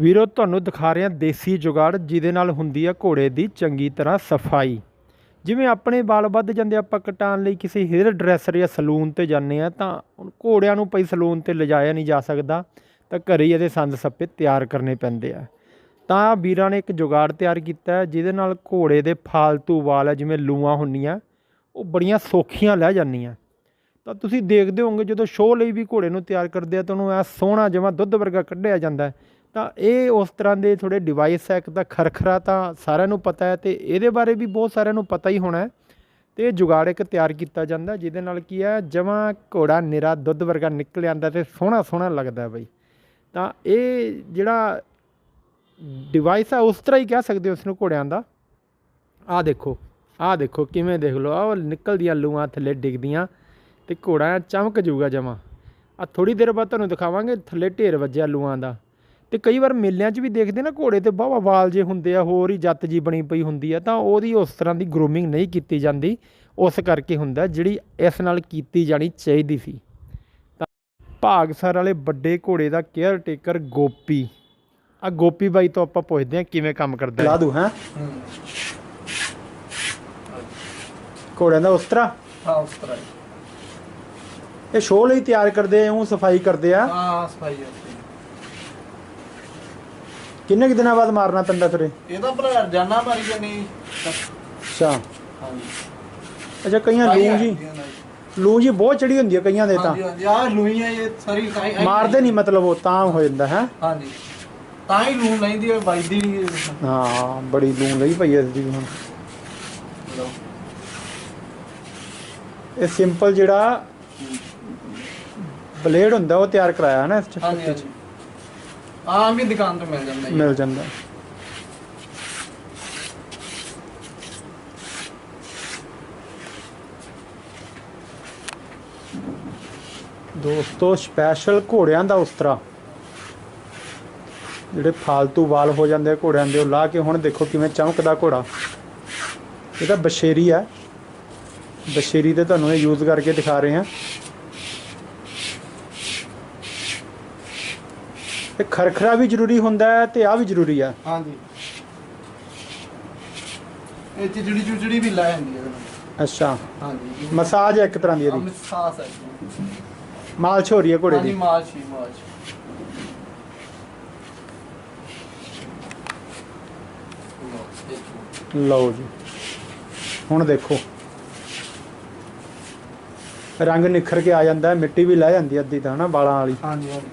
ਵੀਰੋ, ਤੁਹਾਨੂੰ ਦਿਖਾ ਰਹੇ ਹਾਂ ਦੇਸੀ ਜੁਗਾੜ, ਜਿਹਦੇ ਨਾਲ ਹੁੰਦੀ ਆ ਘੋੜੇ ਦੀ ਚੰਗੀ ਤਰ੍ਹਾਂ ਸਫ਼ਾਈ। ਜਿਵੇਂ ਆਪਣੇ ਵਾਲ ਵੱਧ ਜਾਂਦੇ ਆਪਾਂ ਕਟਾਉਣ ਲਈ ਕਿਸੇ ਹੇਅਰ ਡਰੈਸਰ ਜਾਂ ਸਲੂਨ ਤੇ ਜਾਂਦੇ ਆ, ਤਾਂ ਹੁਣ ਘੋੜਿਆਂ ਨੂੰ ਪਈ ਸਲੂਨ ਤੇ ਲਿਜਾਇਆ ਨਹੀਂ ਜਾ ਸਕਦਾ, ਤਾਂ ਘਰੇ ਹੀ ਇਹਦੇ ਸੰਦ ਸੱਪੇ ਤਿਆਰ ਕਰਨੇ ਪੈਂਦੇ ਆ। ਤਾਂ ਵੀਰਾਂ ਨੇ ਇੱਕ ਜੁਗਾੜ ਤਿਆਰ ਕੀਤਾ, ਜਿਹਦੇ ਨਾਲ ਘੋੜੇ ਦੇ ਫਾਲਤੂ ਵਾਲ ਜਿਵੇਂ ਲੂਆਂ ਹੁੰਦੀਆਂ, ਉਹ ਬੜੀਆਂ ਸੌਖੀਆਂ ਲੈ ਜਾਂਦੀਆਂ। ਤਾਂ ਤੁਸੀਂ ਦੇਖਦੇ ਹੋਵੋਗੇ, ਜਦੋਂ ਸ਼ੋਅ ਲਈ ਵੀ ਘੋੜੇ ਨੂੰ ਤਿਆਰ ਕਰਦੇ ਆ, ਤਾਂ ਉਹਨੂੰ ਐ ਸੋਹਣਾ ਜਿਵੇਂ ਦੁੱਧ ਵਰਗਾ ਕੱਢਿਆ ਜਾਂਦਾ ਤਾਂ ਇਹ ਉਸ ਤਰ੍ਹਾਂ ਦੇ ਥੋੜੇ ਡਿਵਾਈਸ ਹੈ, ਇੱਕ ਤਾਂ ਖਰਖਰਾ ਤਾਂ ਸਾਰਿਆਂ ਨੂੰ ਪਤਾ ਹੈ ਤੇ ਇਹਦੇ ਬਾਰੇ ਵੀ ਬਹੁਤ ਸਾਰਿਆਂ ਨੂੰ ਪਤਾ ਹੀ ਹੋਣਾ ਹੈ ਤੇ ਇਹ ਜੁਗਾੜ ਇੱਕ ਤਿਆਰ ਕੀਤਾ ਜਾਂਦਾ, ਜਿਹਦੇ ਨਾਲ ਕੀ ਹੈ, ਜਮਾਂ ਘੋੜਾ ਨਿਰਾ ਦੁੱਧ ਵਰਗਾ ਨਿਕਲ ਆਂਦਾ ਤੇ ਸੋਹਣਾ ਸੋਹਣਾ ਲੱਗਦਾ ਬਈ। ਤਾਂ ਇਹ ਜਿਹੜਾ ਡਿਵਾਈਸ ਹੈ, ਉਸ ਤਰ੍ਹਾਂ ਹੀ ਕਹਿ ਸਕਦੇ ਹੋ ਉਸ ਨੂੰ ਘੋੜਿਆਂ ਦਾ। ਆਹ ਦੇਖੋ ਆਹ ਦੇਖੋ, ਕਿਵੇਂ ਦੇਖ ਲਓ, ਆਹ ਨਿਕਲਦੀਆਂ ਲੂਆਂ ਥੱਲੇ ਡਿੱਗਦੀਆਂ ਤੇ ਘੋੜਾ ਚਮਕ ਜਾਊਗਾ ਜਮਾ। ਆ ਥੋੜੀ ਦੇਰ ਬਾਅਦ ਤੁਹਾਨੂੰ ਦਿਖਾਵਾਂਗੇ, ਥੱਲੇ ਢੇਰ ਵੱਜਿਆ ਲੂਆਂ ਦਾ। ਤੇ ਕਈ ਵਾਰ ਮੇਲਿਆਂ 'ਚ ਵੀ ਦੇਖਦੇ ਨਾ ਘੋੜੇ ਤੇ ਵਾਹਵਾ ਵਾਲ ਜੇ ਹੁੰਦੇ ਆ ਹੋਰ ਹੀ ਜੱਤ ਜੀ ਬਣੀ ਪਈ ਹੁੰਦੀ ਆ ਤਾਂ ਉਹਦੀ ਉਸ ਤਰ੍ਹਾਂ ਦੀ ਗਰੂਮਿੰਗ ਨਹੀਂ ਕੀਤੀ ਜਾਂਦੀ। ਉਸ ਕਰਕੇ ਹੁੰਦਾ ਜਿਹੜੀ ਇਸ ਨਾਲ ਕੀਤੀ ਜਾਣੀ ਚਾਹੀਦੀ ਸੀ। ਤਾਂ ਭਾਗਸਰ ਵਾਲੇ ਵੱਡੇ ਘੋੜੇ ਦਾ ਕੇਅਰ ਟੇਕਰ ਗੋਪੀ। ਆ ਗੋਪੀ ਬਾਈ ਤੋਂ ਆਪਾਂ ਪੁੱਛਦੇ ਆ ਕਿਵੇਂ ਕੰਮ ਕਰਦਾ ਲਾ ਦੂ ਹੈ? ਘੋੜਿਆਂ ਦਾ ਉਸ ਤਰ੍ਹਾਂ? ਹਾਂ ਉਸ ਤਰ੍ਹਾਂ ਹੀ। ਇਹ ਸ਼ੋਅ ਲਈ ਤਿਆਰ ਕਰਦੇ ਆ ਉਹ ਸਫ਼ਾਈ ਕਰਦੇ ਆ? ਹਾਂ ਸਫ਼ਾਈ ਹੁੰਦੀ ਕਿੰਨੇ ਕੁ ਦਿਨਾਂ ਬਾਅਦ ਮਾਰਨਾ ਪੈਂਦਾ ਫਿਰ ਇਹ? ਇਹ ਤਾਂ ਭਰਾ ਜਾਨਾ ਮਾਰੀ ਜਾਨੀ ਅੱਛਾ। ਹਾਂਜੀ। ਅੱਛਾ ਕਈਆਂ ਲੂ ਜੀ। ਲੂ ਜੀ ਬਹੁਤ ਚੜੀ ਹੁੰਦੀ ਹੈ ਕਈਆਂ ਦੇ ਤਾਂ। ਹਾਂਜੀ ਆ ਲੂਈਆਂ ਇਹ ਸਾਰੀ ਮਾਰਦੇ ਨਹੀਂ ਮਤਲਬ ਉਹ ਤਾਂ ਹੋ ਜਾਂਦਾ ਹੈ? ਹਾਂਜੀ। ਤਾਂ ਹੀ ਲੂਣ ਲੈਂਦੀ ਹੈ ਵੱਜਦੀ ਨਹੀਂ ਹਾਂ ਬੜੀ ਲੂਣ ਲਈ ਪਈ ਐ ਇਸ ਦੀ ਹੁਣ। ਇਹ ਸਿੰਪਲ ਜਿਹੜਾ ਬਲੇਡ ਹੁੰਦਾ ਉਹ ਤਿਆਰ ਕਰਾਇਆ ਹੈ ਨਾ ਇਸ ਚ? ਹਾਂਜੀ ਹਾਂਜੀ। ਆਮ ਵੀ ਦੁਕਾਨ ਤੋਂ ਮਿਲ ਜਾਂਦਾ ਜੀ। ਮਿਲ ਜਾਂਦਾ। ਦੋਸਤੋ ਸਪੈਸ਼ਲ ਘੋੜਿਆਂ ਦਾ ਉਸਤਰਾ। ਜਿਹੜੇ ਫਾਲਤੂ ਵਾਲ ਹੋ ਜਾਂਦੇ ਆ ਘੋੜਿਆਂ ਦੇ, ਉਹ ਲਾ ਕੇ ਹੁਣ ਦੇਖੋ ਕਿਵੇਂ ਚਮਕਦਾ ਘੋੜਾ। ਇਹ ਤਾਂ ਬਸ਼ੇਰੀ ਆ ਬਸ਼ੇਰੀ ਤੇ ਤੁਹਾਨੂੰ ਇਹ ਯੂਜ਼ ਕਰਕੇ ਦਿਖਾ ਰਹੇ ਹਾਂ। ਤੇ ਖਰਖਰਾ ਵੀ ਜ਼ਰੂਰੀ ਹੁੰਦਾ ਹੈ ਤੇ ਆ ਵੀ ਜ਼ਰੂਰੀ ਆ। ਹਾਂਜੀ। ਇਹ ਚਿਚੜੀ ਚੁਚੜੀ ਵੀ ਲਾ ਜਾਂਦੀ ਹੈ। ਇਹਦੇ ਨਾਲ। ਅੱਛਾ। ਹਾਂਜੀ। ਮਸਾਜ ਹੈ ਇੱਕ ਤਰ੍ਹਾਂ ਦੀ ਆ ਇਹਦੀ ਮਿਸਾਸ ਹੈ ਮਾਲਸ਼ ਹੋ ਰਹੀ ਹੈ ਘੋੜੇ ਹਾਂਜੀ ਦੀ ਮਾਲਸ਼ ਹੀ ਮਾਲਸ਼ ਲਓ ਜੀ। ਹੁਣ ਦੇਖੋ। ਰੰਗ ਨਿਖਰ ਕੇ ਆ ਜਾਂਦਾ ਮਿੱਟੀ ਵੀ ਲੈ ਜਾਂਦੀ ਅੱਧੀ ਤਾਂ ਹਨਾ ਵਾਲਾਂ ਵਾਲੀ। ਹਾਂਜੀ ਹਾਂਜੀ।